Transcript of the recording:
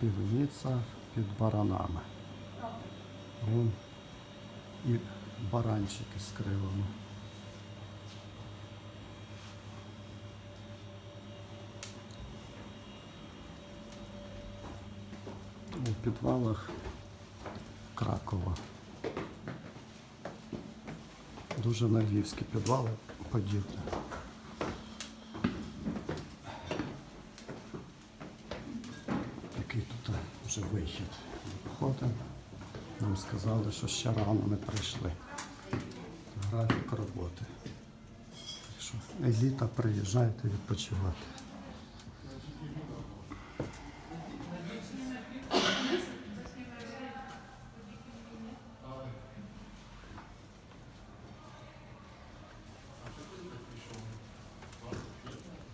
Півниця під баранами. Вон і баранчики з крилами. У підвалах Кракова. Дуже на львівські підвали подібні. Який тут вже вихід. Входимо. Нам сказали, що ще рано ми прийшли. Графік роботи. Так що еліта приїжджайте відпочивати.